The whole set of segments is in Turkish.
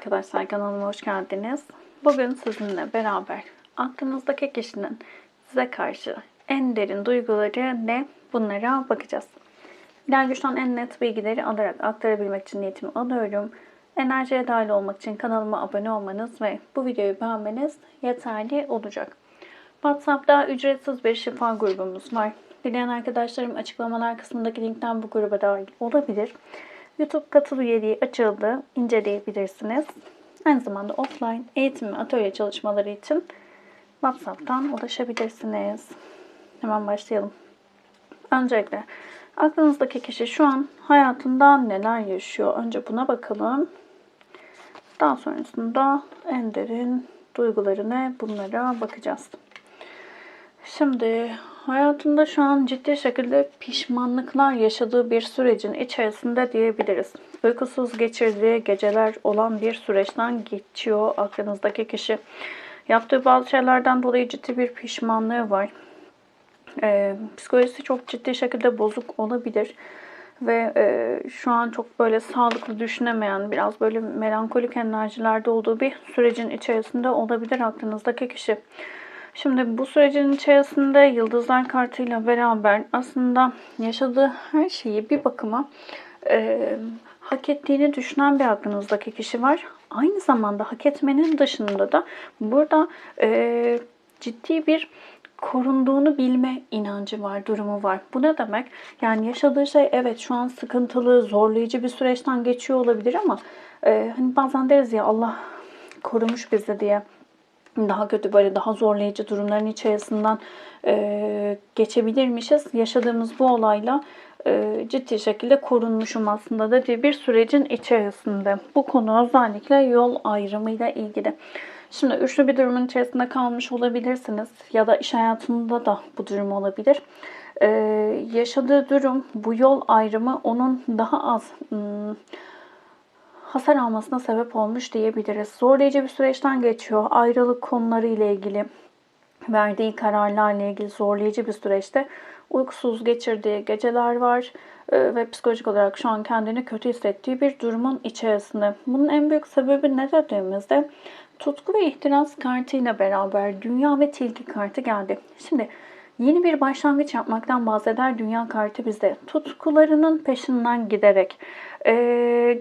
arkadaşlar kanalıma hoş geldiniz. Bugün sizinle beraber aklınızdaki kişinin size karşı en derin duyguları ne bunlara bakacağız. Bilal Güç'ten en net bilgileri alarak aktarabilmek için niyetimi alıyorum. Enerjiye dahil olmak için kanalıma abone olmanız ve bu videoyu beğenmeniz yeterli olacak. WhatsApp'ta ücretsiz bir şifa grubumuz var. Dileyen arkadaşlarım açıklamalar kısmındaki linkten bu gruba dahil olabilir. YouTube katıl üyeliği açıldı. inceleyebilirsiniz. Aynı zamanda offline eğitim ve atölye çalışmaları için WhatsApp'tan ulaşabilirsiniz. Hemen başlayalım. Öncelikle aklınızdaki kişi şu an hayatında neler yaşıyor? Önce buna bakalım. Daha sonrasında en derin duyguları ne? Bunlara bakacağız. Şimdi hayatında şu an ciddi şekilde pişmanlıklar yaşadığı bir sürecin içerisinde diyebiliriz. Uykusuz geçirdiği geceler olan bir süreçten geçiyor aklınızdaki kişi. Yaptığı bazı şeylerden dolayı ciddi bir pişmanlığı var. Ee, psikolojisi çok ciddi şekilde bozuk olabilir. Ve e, şu an çok böyle sağlıklı düşünemeyen, biraz böyle melankolik enerjilerde olduğu bir sürecin içerisinde olabilir aklınızdaki kişi. Şimdi bu sürecin içerisinde Yıldızlar kartıyla beraber aslında yaşadığı her şeyi bir bakıma e, hak ettiğini düşünen bir aklınızdaki kişi var. Aynı zamanda hak etmenin dışında da burada e, ciddi bir korunduğunu bilme inancı var, durumu var. Bu ne demek? Yani yaşadığı şey evet şu an sıkıntılı, zorlayıcı bir süreçten geçiyor olabilir ama e, hani bazen deriz ya Allah korumuş bizi diye daha kötü böyle daha zorlayıcı durumların içerisinden e, geçebilirmişiz. Yaşadığımız bu olayla e, ciddi şekilde korunmuşum aslında da bir sürecin içerisinde. Bu konu özellikle yol ayrımıyla ilgili. Şimdi üçlü bir durumun içerisinde kalmış olabilirsiniz ya da iş hayatında da bu durum olabilir. Ee, yaşadığı durum, bu yol ayrımı onun daha az hmm, hasar almasına sebep olmuş diyebiliriz. Zorlayıcı bir süreçten geçiyor. Ayrılık konuları ile ilgili, verdiği kararlarla ilgili zorlayıcı bir süreçte uykusuz geçirdiği geceler var e, ve psikolojik olarak şu an kendini kötü hissettiği bir durumun içerisinde. Bunun en büyük sebebi ne dediğimizde tutku ve ihtiras kartıyla beraber dünya ve tilki kartı geldi. Şimdi yeni bir başlangıç yapmaktan bahseder dünya kartı bize. Tutkularının peşinden giderek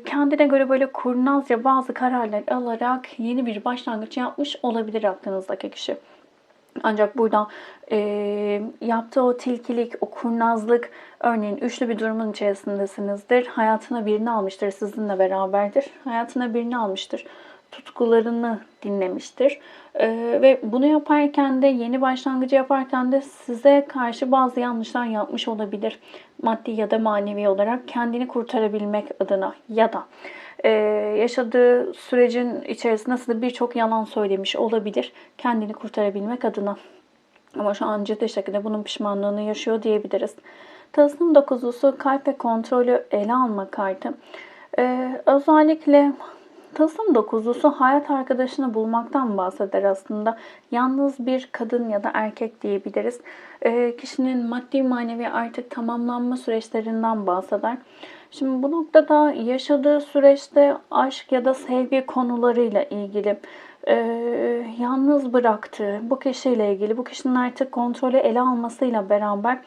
kendine göre böyle kurnazca bazı kararlar alarak yeni bir başlangıç yapmış olabilir aklınızdaki kişi. Ancak burada e, yaptığı o tilkilik, o kurnazlık, örneğin üçlü bir durumun içerisindesinizdir. Hayatına birini almıştır, sizinle beraberdir. Hayatına birini almıştır tutkularını dinlemiştir. Ee, ve bunu yaparken de yeni başlangıcı yaparken de size karşı bazı yanlışlar yapmış olabilir. Maddi ya da manevi olarak kendini kurtarabilmek adına ya da e, yaşadığı sürecin içerisinde size birçok yalan söylemiş olabilir. Kendini kurtarabilmek adına. Ama şu an ciddi şekilde bunun pişmanlığını yaşıyor diyebiliriz. Tılsım dokuzusu kalp ve kontrolü ele alma kartı. Ee, özellikle Tılsım dokuzlusu hayat arkadaşını bulmaktan bahseder aslında. Yalnız bir kadın ya da erkek diyebiliriz. E, kişinin maddi manevi artık tamamlanma süreçlerinden bahseder. Şimdi bu noktada yaşadığı süreçte aşk ya da sevgi konularıyla ilgili e, yalnız bıraktığı bu kişiyle ilgili bu kişinin artık kontrolü ele almasıyla beraber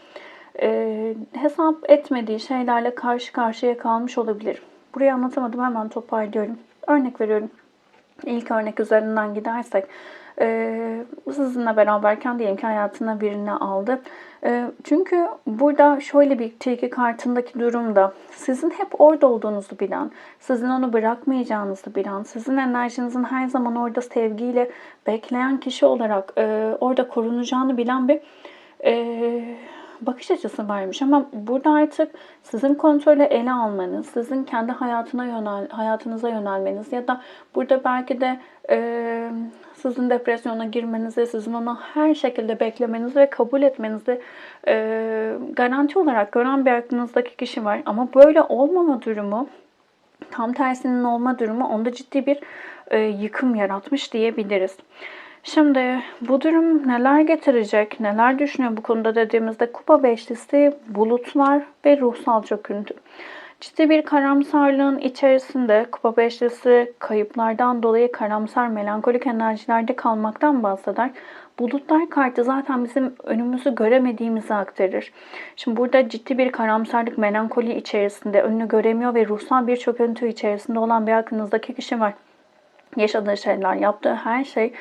e, hesap etmediği şeylerle karşı karşıya kalmış olabilir. Burayı anlatamadım hemen toparlıyorum. Örnek veriyorum. İlk örnek üzerinden gidersek e, sizinle beraberken diyelim ki hayatına birini aldı. E, çünkü burada şöyle bir tilki kartındaki durumda sizin hep orada olduğunuzu bilen, sizin onu bırakmayacağınızı bilen, sizin enerjinizin her zaman orada sevgiyle bekleyen kişi olarak e, orada korunacağını bilen bir bakış açısı varmış ama burada artık sizin kontrolü ele almanız, sizin kendi hayatına yönel, hayatınıza yönelmeniz ya da burada belki de e, sizin depresyona girmenizi, sizin onu her şekilde beklemenizi ve kabul etmenizi e, garanti olarak gören bir aklınızdaki kişi var. Ama böyle olmama durumu tam tersinin olma durumu onda ciddi bir e, yıkım yaratmış diyebiliriz. Şimdi bu durum neler getirecek, neler düşünüyor bu konuda dediğimizde kupa beşlisi, bulutlar ve ruhsal çöküntü. Ciddi bir karamsarlığın içerisinde kupa beşlisi kayıplardan dolayı karamsar melankolik enerjilerde kalmaktan bahseder. Bulutlar kartı zaten bizim önümüzü göremediğimizi aktarır. Şimdi burada ciddi bir karamsarlık, melankoli içerisinde önünü göremiyor ve ruhsal bir çöküntü içerisinde olan bir aklınızdaki kişi var. Yaşadığı şeyler, yaptığı her şey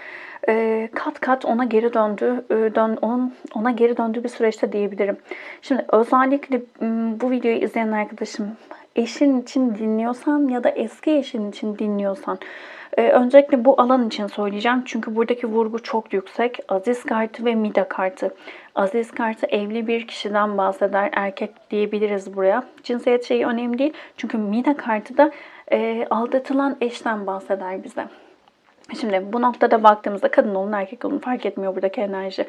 e, kat kat ona geri döndü, e, dön, onun ona geri döndüğü bir süreçte diyebilirim. Şimdi özellikle bu videoyu izleyen arkadaşım eşin için dinliyorsan ya da eski eşin için dinliyorsan e, öncelikle bu alan için söyleyeceğim. Çünkü buradaki vurgu çok yüksek. Aziz kartı ve Mida kartı. Aziz kartı evli bir kişiden bahseder. Erkek diyebiliriz buraya. Cinsiyet şeyi önemli değil. Çünkü Mida kartı da e, aldatılan eşten bahseder bize. Şimdi bu noktada baktığımızda kadın olun erkek olun fark etmiyor buradaki enerji.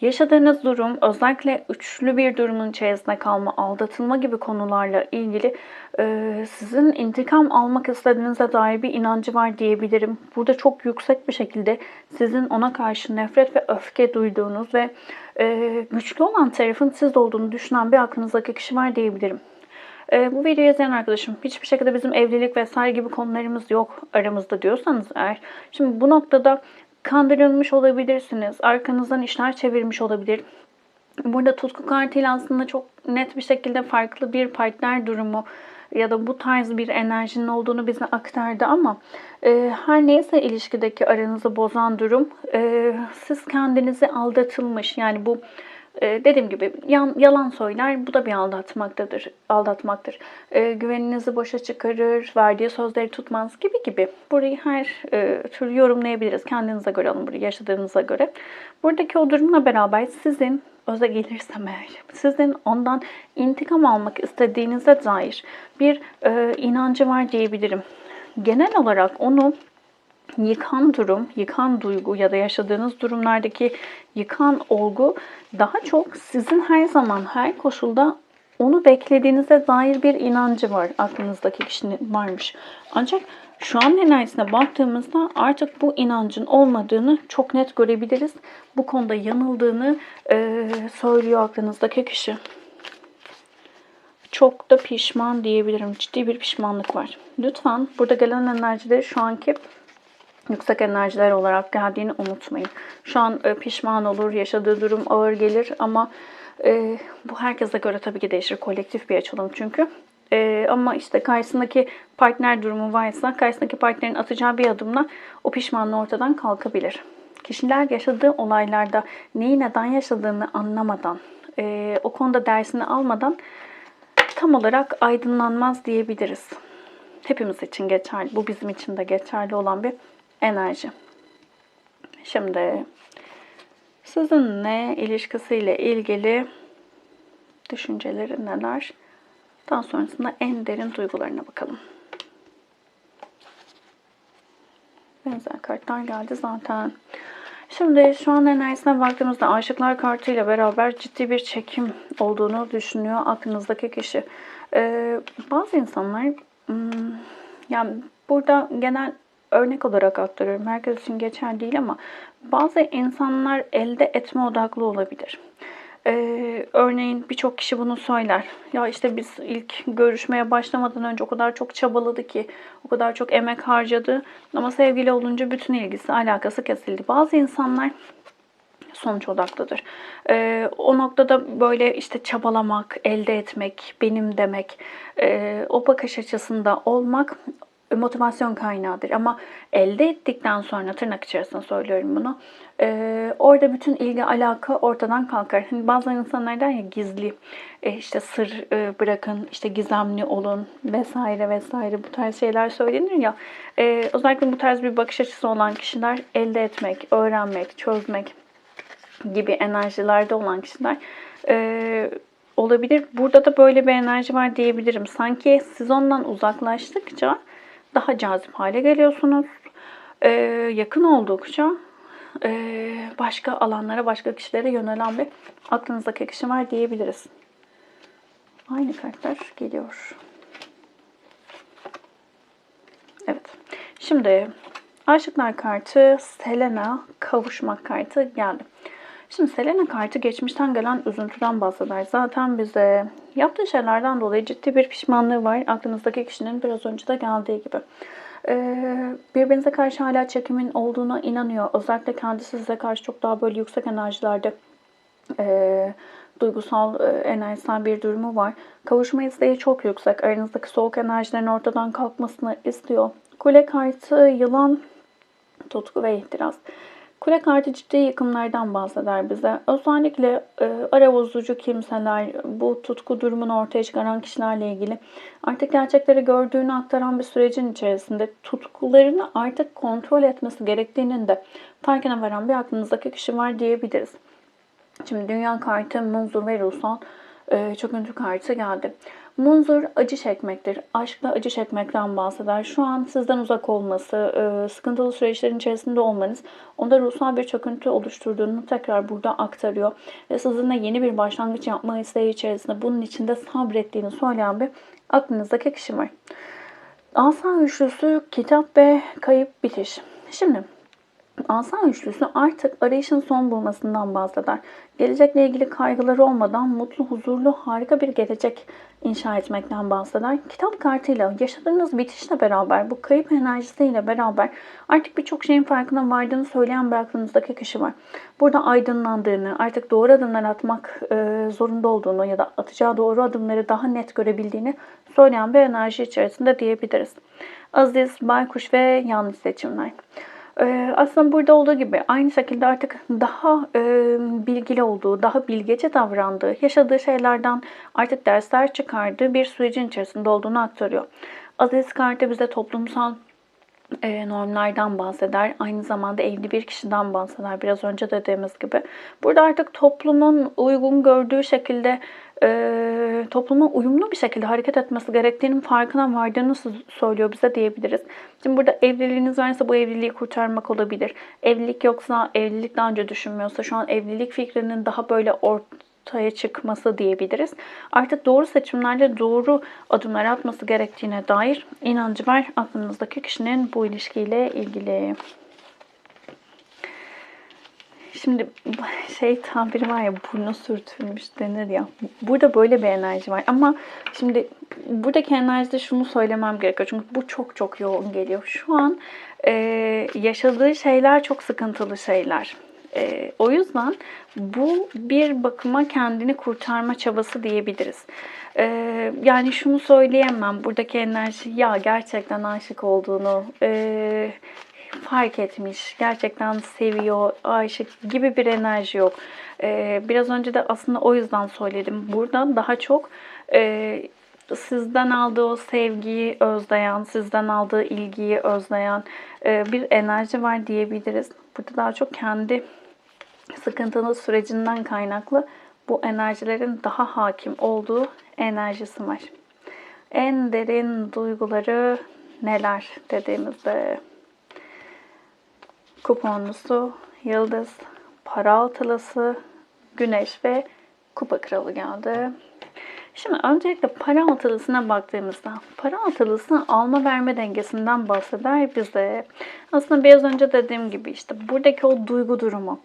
Yaşadığınız durum özellikle üçlü bir durumun içerisinde kalma, aldatılma gibi konularla ilgili e, sizin intikam almak istediğinize dair bir inancı var diyebilirim. Burada çok yüksek bir şekilde sizin ona karşı nefret ve öfke duyduğunuz ve e, güçlü olan tarafın siz olduğunu düşünen bir aklınızdaki kişi var diyebilirim. E, bu videoyu izleyen arkadaşım hiçbir şekilde bizim evlilik vesaire gibi konularımız yok aramızda diyorsanız eğer. Şimdi bu noktada kandırılmış olabilirsiniz. Arkanızdan işler çevirmiş olabilir. Burada tutku kartıyla aslında çok net bir şekilde farklı bir partner durumu ya da bu tarz bir enerjinin olduğunu bize aktardı ama e, her neyse ilişkideki aranızı bozan durum e, siz kendinizi aldatılmış yani bu ee, dediğim gibi yalan söyler. Bu da bir aldatmaktadır. Aldatmaktır. E, güveninizi boşa çıkarır. Verdiği sözleri tutmaz gibi gibi. Burayı her e, türlü yorumlayabiliriz. Kendinize göre alın burayı. Yaşadığınıza göre. Buradaki o durumla beraber sizin öze gelirsem eğer, sizin ondan intikam almak istediğinize dair bir e, inancı var diyebilirim. Genel olarak onu yıkan durum, yıkan duygu ya da yaşadığınız durumlardaki yıkan olgu daha çok sizin her zaman, her koşulda onu beklediğinize dair bir inancı var aklınızdaki kişinin varmış. Ancak şu an enerjisine baktığımızda artık bu inancın olmadığını çok net görebiliriz. Bu konuda yanıldığını e, söylüyor aklınızdaki kişi. Çok da pişman diyebilirim. Ciddi bir pişmanlık var. Lütfen burada gelen enerjileri şu anki yüksek enerjiler olarak geldiğini unutmayın. Şu an e, pişman olur, yaşadığı durum ağır gelir ama e, bu herkese göre tabii ki değişir. Kolektif bir açılım çünkü. E, ama işte karşısındaki partner durumu varsa karşısındaki partnerin atacağı bir adımla o pişmanlığı ortadan kalkabilir. Kişiler yaşadığı olaylarda neyi neden yaşadığını anlamadan, e, o konuda dersini almadan tam olarak aydınlanmaz diyebiliriz. Hepimiz için geçerli. Bu bizim için de geçerli olan bir enerji. Şimdi sizinle ilişkisiyle ilgili düşünceleri neler? Daha sonrasında en derin duygularına bakalım. Benzer kartlar geldi zaten. Şimdi şu an enerjisine baktığımızda aşıklar kartıyla beraber ciddi bir çekim olduğunu düşünüyor aklınızdaki kişi. Ee, bazı insanlar hmm, yani burada genel örnek olarak aktarıyorum. Herkes için geçerli değil ama bazı insanlar elde etme odaklı olabilir. Ee, örneğin birçok kişi bunu söyler. Ya işte biz ilk görüşmeye başlamadan önce o kadar çok çabaladı ki, o kadar çok emek harcadı. Ama sevgili olunca bütün ilgisi, alakası kesildi. Bazı insanlar sonuç odaklıdır. Ee, o noktada böyle işte çabalamak, elde etmek, benim demek, e, o bakış açısında olmak motivasyon kaynağıdır. Ama elde ettikten sonra tırnak içerisinde söylüyorum bunu. E, orada bütün ilgi alaka ortadan kalkar. Hani bazı insanlar der ya gizli e, işte sır e, bırakın işte gizemli olun vesaire vesaire bu tarz şeyler söylenir ya. E, özellikle bu tarz bir bakış açısı olan kişiler elde etmek, öğrenmek, çözmek gibi enerjilerde olan kişiler e, olabilir. Burada da böyle bir enerji var diyebilirim. Sanki siz ondan uzaklaştıkça daha cazip hale geliyorsunuz. Ee, yakın oldukça e, başka alanlara, başka kişilere yönelen bir aklınızdaki kişi var diyebiliriz. Aynı kartlar geliyor. Evet. Şimdi Aşıklar kartı, Selena kavuşmak kartı geldi. Şimdi Selena kartı geçmişten gelen üzüntüden bahseder. Zaten bize Yaptığı şeylerden dolayı ciddi bir pişmanlığı var. Aklınızdaki kişinin biraz önce de geldiği gibi. Ee, birbirinize karşı hala çekimin olduğuna inanıyor. Özellikle kendisi size karşı çok daha böyle yüksek enerjilerde e, duygusal, e, enerjisel bir durumu var. Kavuşma isteği çok yüksek. Aranızdaki soğuk enerjilerin ortadan kalkmasını istiyor. Kule kartı yılan, tutku ve ihtiras. Kule kartı ciddi yıkımlardan bahseder bize. Özellikle e, ara bozucu kimseler, bu tutku durumunu ortaya çıkaran kişilerle ilgili artık gerçekleri gördüğünü aktaran bir sürecin içerisinde tutkularını artık kontrol etmesi gerektiğinin de farkına varan bir aklınızdaki kişi var diyebiliriz. Şimdi dünya kartı, munzur ve ruhsal e, çöküntü kartı geldi. Munzur acı çekmektir. Aşkla acı çekmekten bahseder. Şu an sizden uzak olması, e, sıkıntılı süreçlerin içerisinde olmanız onda ruhsal bir çöküntü oluşturduğunu tekrar burada aktarıyor. Ve sizinle yeni bir başlangıç yapma isteği içerisinde bunun içinde sabrettiğini söyleyen bir aklınızdaki kişi var. Asa üçlüsü kitap ve kayıp bitiş. Şimdi Asa üçlüsü artık arayışın son bulmasından bahseder. Gelecekle ilgili kaygıları olmadan mutlu, huzurlu, harika bir gelecek inşa etmekten bahseder. Kitap kartıyla yaşadığınız bitişle beraber, bu kayıp enerjisiyle beraber artık birçok şeyin farkına vardığını söyleyen bir aklınızdaki kişi var. Burada aydınlandığını, artık doğru adımlar atmak e, zorunda olduğunu ya da atacağı doğru adımları daha net görebildiğini söyleyen bir enerji içerisinde diyebiliriz. Aziz, baykuş ve yanlış seçimler. Ee, aslında burada olduğu gibi aynı şekilde artık daha e, bilgili olduğu, daha bilgece davrandığı, yaşadığı şeylerden artık dersler çıkardığı bir sürecin içerisinde olduğunu aktarıyor. Aziz kartı bize toplumsal e, normlardan bahseder. Aynı zamanda evli bir kişiden bahseder. Biraz önce dediğimiz gibi. Burada artık toplumun uygun gördüğü şekilde e, topluma uyumlu bir şekilde hareket etmesi gerektiğinin farkına vardığını söylüyor bize diyebiliriz. Şimdi burada evliliğiniz varsa bu evliliği kurtarmak olabilir. Evlilik yoksa evlilik daha önce düşünmüyorsa şu an evlilik fikrinin daha böyle ortaya çıkması diyebiliriz. Artık doğru seçimlerle doğru adımlar atması gerektiğine dair inancı var aklınızdaki kişinin bu ilişkiyle ilgili. Şimdi şey tabiri var ya burnu sürtülmüş denir ya. Burada böyle bir enerji var. Ama şimdi buradaki enerjide şunu söylemem gerekiyor. Çünkü bu çok çok yoğun geliyor. Şu an e, yaşadığı şeyler çok sıkıntılı şeyler. E, o yüzden bu bir bakıma kendini kurtarma çabası diyebiliriz. E, yani şunu söyleyemem. Buradaki enerji ya gerçekten aşık olduğunu, e, fark etmiş, gerçekten seviyor, aşık gibi bir enerji yok. Ee, biraz önce de aslında o yüzden söyledim. Burada daha çok e, sizden aldığı o sevgiyi özleyen, sizden aldığı ilgiyi özleyen e, bir enerji var diyebiliriz. Burada daha çok kendi sıkıntılı sürecinden kaynaklı bu enerjilerin daha hakim olduğu enerjisi var. En derin duyguları neler dediğimizde kuponlusu, yıldız, para altılısı, güneş ve kupa kralı geldi. Şimdi öncelikle para altılısına baktığımızda para altılısı alma verme dengesinden bahseder bize. Aslında biraz önce dediğim gibi işte buradaki o duygu durumu.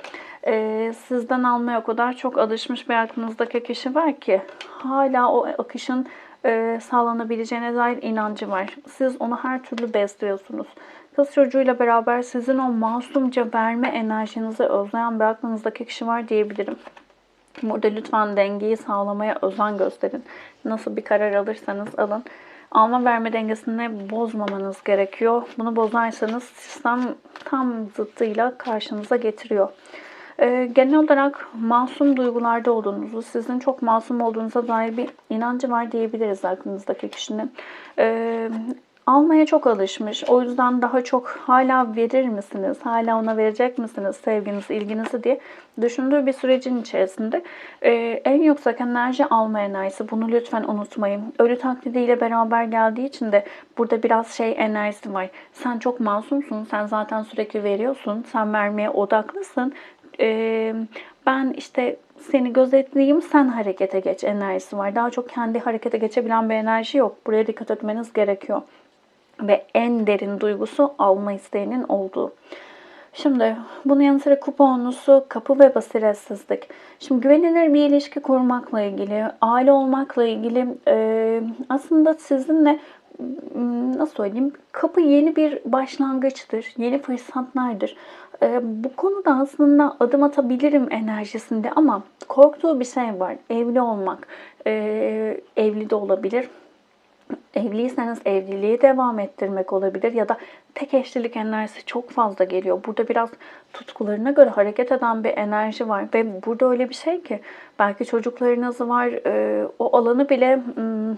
Ee, sizden almaya o kadar çok alışmış bir aklınızdaki kişi var ki hala o akışın e, sağlanabileceğine dair inancı var. Siz onu her türlü besliyorsunuz. Kız çocuğuyla beraber sizin o masumca verme enerjinizi özleyen bir aklınızdaki kişi var diyebilirim. Burada lütfen dengeyi sağlamaya özen gösterin. Nasıl bir karar alırsanız alın. Alma verme dengesini bozmamanız gerekiyor. Bunu bozarsanız sistem tam zıttıyla karşınıza getiriyor. Ee, genel olarak masum duygularda olduğunuzu, sizin çok masum olduğunuza dair bir inancı var diyebiliriz aklınızdaki kişinin. Ee, almaya çok alışmış. O yüzden daha çok hala verir misiniz? Hala ona verecek misiniz sevginizi, ilginizi diye düşündüğü bir sürecin içerisinde e, en yüksek enerji alma enerjisi. Bunu lütfen unutmayın. Ölü taklidiyle beraber geldiği için de burada biraz şey enerjisi var. Sen çok masumsun. Sen zaten sürekli veriyorsun. Sen vermeye odaklısın. E, ben işte seni gözetleyeyim sen harekete geç enerjisi var. Daha çok kendi harekete geçebilen bir enerji yok. Buraya dikkat etmeniz gerekiyor ve en derin duygusu alma isteğinin olduğu. Şimdi bunun yanı sıra kuponlusu kapı ve basiretsizlik. Şimdi güvenilir bir ilişki kurmakla ilgili, aile olmakla ilgili e, aslında sizinle nasıl söyleyeyim kapı yeni bir başlangıçtır, yeni fırsatlardır. E, bu konuda aslında adım atabilirim enerjisinde ama korktuğu bir şey var. Evli olmak, e, evli de olabilir Evliyseniz evliliği devam ettirmek olabilir ya da tek eşlilik enerjisi çok fazla geliyor. Burada biraz tutkularına göre hareket eden bir enerji var ve burada öyle bir şey ki belki çocuklarınız var e, o alanı bile hmm,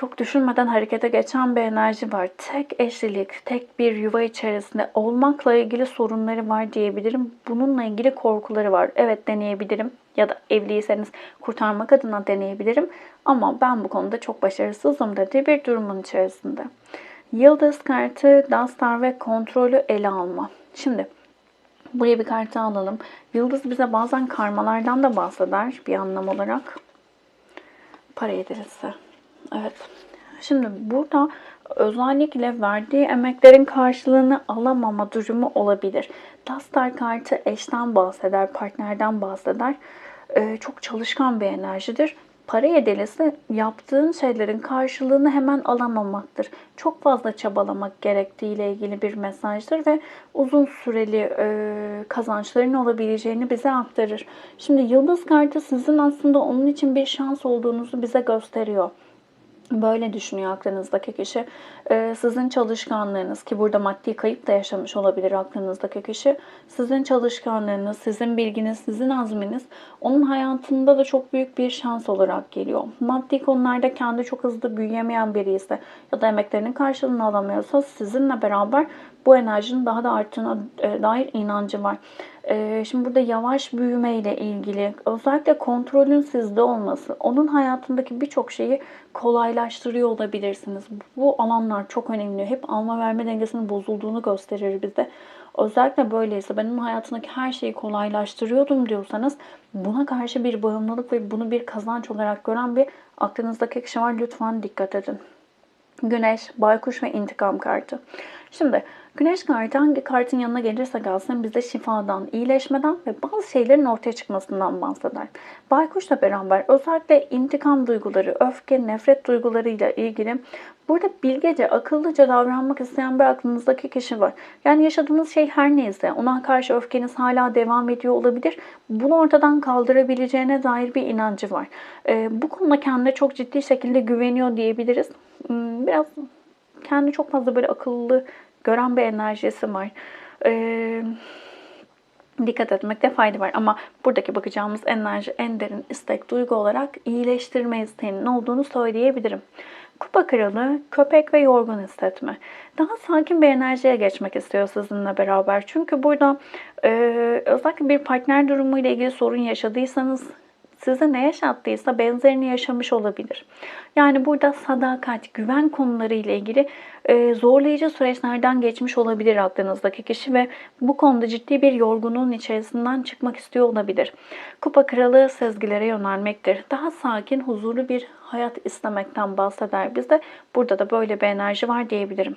çok düşünmeden harekete geçen bir enerji var. Tek eşlilik, tek bir yuva içerisinde olmakla ilgili sorunları var diyebilirim. Bununla ilgili korkuları var. Evet deneyebilirim ya da evliyseniz kurtarmak adına deneyebilirim. Ama ben bu konuda çok başarısızım dediği bir durumun içerisinde. Yıldız kartı, dastar ve kontrolü ele alma. Şimdi buraya bir kartı alalım. Yıldız bize bazen karmalardan da bahseder bir anlam olarak. Para yedirisi. Evet. Şimdi burada özellikle verdiği emeklerin karşılığını alamama durumu olabilir. Dastar kartı eşten bahseder, partnerden bahseder. Ee, çok çalışkan bir enerjidir. Para yedelesi yaptığın şeylerin karşılığını hemen alamamaktır. Çok fazla çabalamak gerektiği ile ilgili bir mesajdır ve uzun süreli e, kazançların olabileceğini bize aktarır. Şimdi yıldız kartı sizin aslında onun için bir şans olduğunuzu bize gösteriyor. Böyle düşünüyor aklınızdaki kişi. Ee, sizin çalışkanlığınız ki burada maddi kayıp da yaşamış olabilir aklınızdaki kişi. Sizin çalışkanlığınız, sizin bilginiz, sizin azminiz onun hayatında da çok büyük bir şans olarak geliyor. Maddi konularda kendi çok hızlı büyüyemeyen biri ise ya da emeklerinin karşılığını alamıyorsa sizinle beraber bu enerjinin daha da arttığına e, dair inancı var. E, şimdi burada yavaş büyüme ile ilgili özellikle kontrolün sizde olması, onun hayatındaki birçok şeyi kolaylaştırıyor olabilirsiniz. Bu alanlar çok önemli. Hep alma verme dengesinin bozulduğunu gösterir bize. Özellikle böyleyse ben onun hayatındaki her şeyi kolaylaştırıyordum diyorsanız buna karşı bir bağımlılık ve bunu bir kazanç olarak gören bir aklınızdaki kişi var. Lütfen dikkat edin. Güneş, baykuş ve intikam kartı. Şimdi güneş kartı hangi kartın yanına gelirse gelsin bize şifadan, iyileşmeden ve bazı şeylerin ortaya çıkmasından bahseder. Baykuşla beraber özellikle intikam duyguları, öfke, nefret duygularıyla ilgili burada bilgece, akıllıca davranmak isteyen bir aklınızdaki kişi var. Yani yaşadığınız şey her neyse ona karşı öfkeniz hala devam ediyor olabilir. Bunu ortadan kaldırabileceğine dair bir inancı var. Ee, bu konuda kendine çok ciddi şekilde güveniyor diyebiliriz. Hmm, biraz kendi çok fazla böyle akıllı gören bir enerjisi var. Ee, dikkat etmekte fayda var. Ama buradaki bakacağımız enerji en derin istek, duygu olarak iyileştirme isteğinin olduğunu söyleyebilirim. Kupa kralı, köpek ve yorgun hissetme. Daha sakin bir enerjiye geçmek istiyor sizinle beraber. Çünkü burada e, özellikle bir partner durumuyla ilgili sorun yaşadıysanız size ne yaşattıysa benzerini yaşamış olabilir. Yani burada sadakat, güven konuları ile ilgili e, zorlayıcı süreçlerden geçmiş olabilir aklınızdaki kişi ve bu konuda ciddi bir yorgunluğun içerisinden çıkmak istiyor olabilir. Kupa kralı sezgilere yönelmektir. Daha sakin, huzurlu bir hayat istemekten bahseder bize. Burada da böyle bir enerji var diyebilirim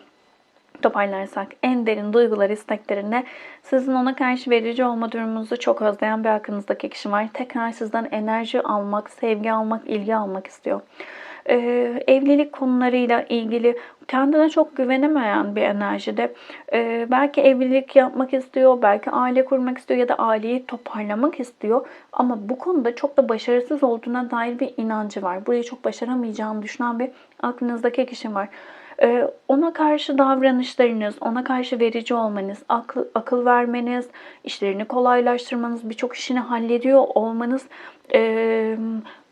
toparlarsak en derin duygular, isteklerine sizin ona karşı verici olma durumunuzu çok özleyen bir aklınızdaki kişi var. Tekrar sizden enerji almak, sevgi almak, ilgi almak istiyor. Ee, evlilik konularıyla ilgili kendine çok güvenemeyen bir enerjide ee, belki evlilik yapmak istiyor, belki aile kurmak istiyor ya da aileyi toparlamak istiyor ama bu konuda çok da başarısız olduğuna dair bir inancı var. Burayı çok başaramayacağını düşünen bir aklınızdaki kişi var. Ee, ona karşı davranışlarınız, ona karşı verici olmanız, akıl, akıl vermeniz, işlerini kolaylaştırmanız, birçok işini hallediyor olmanız e,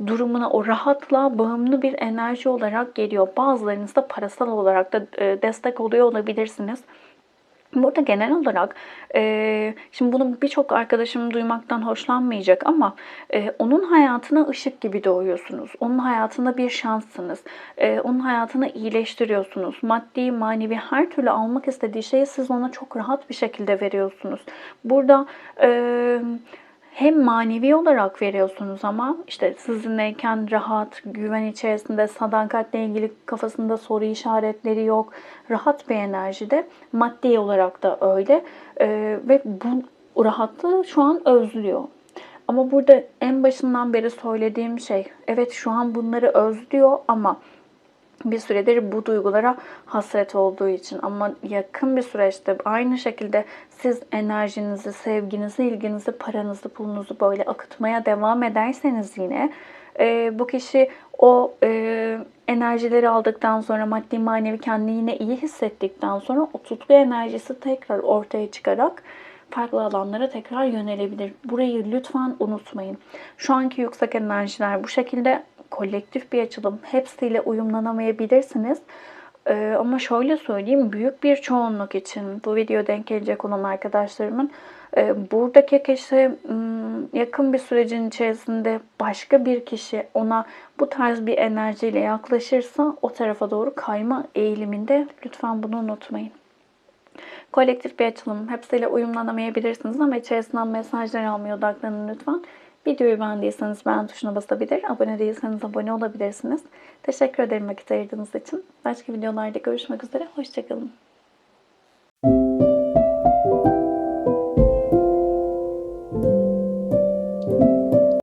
durumuna o rahatla bağımlı bir enerji olarak geliyor. Bazılarınız da parasal olarak da e, destek oluyor olabilirsiniz. Burada genel olarak e, şimdi bunu birçok arkadaşım duymaktan hoşlanmayacak ama e, onun hayatına ışık gibi doğuyorsunuz. Onun hayatında bir şanssınız. E, onun hayatını iyileştiriyorsunuz. Maddi, manevi her türlü almak istediği şeyi siz ona çok rahat bir şekilde veriyorsunuz. Burada e, hem manevi olarak veriyorsunuz ama işte sizinleyken rahat, güven içerisinde, sadakatle ilgili kafasında soru işaretleri yok. Rahat bir enerjide. Maddi olarak da öyle. Ee, ve bu rahatlığı şu an özlüyor. Ama burada en başından beri söylediğim şey, evet şu an bunları özlüyor ama bir süredir bu duygulara hasret olduğu için. Ama yakın bir süreçte aynı şekilde siz enerjinizi, sevginizi, ilginizi, paranızı, pulunuzu böyle akıtmaya devam ederseniz yine e, bu kişi o e, enerjileri aldıktan sonra maddi manevi kendini yine iyi hissettikten sonra o tutku enerjisi tekrar ortaya çıkarak farklı alanlara tekrar yönelebilir. Burayı lütfen unutmayın. Şu anki yüksek enerjiler bu şekilde kolektif bir açılım. Hepsiyle uyumlanamayabilirsiniz. Ee, ama şöyle söyleyeyim, büyük bir çoğunluk için bu video denk gelecek olan arkadaşlarımın e, buradaki kişi m, yakın bir sürecin içerisinde başka bir kişi ona bu tarz bir enerjiyle yaklaşırsa o tarafa doğru kayma eğiliminde lütfen bunu unutmayın. Kolektif bir açılım. Hepsiyle uyumlanamayabilirsiniz ama içerisinden mesajlar almaya odaklanın lütfen. Videoyu beğendiyseniz beğen tuşuna basabilir. Abone değilseniz abone olabilirsiniz. Teşekkür ederim vakit ayırdığınız için. Başka videolarda görüşmek üzere. Hoşçakalın.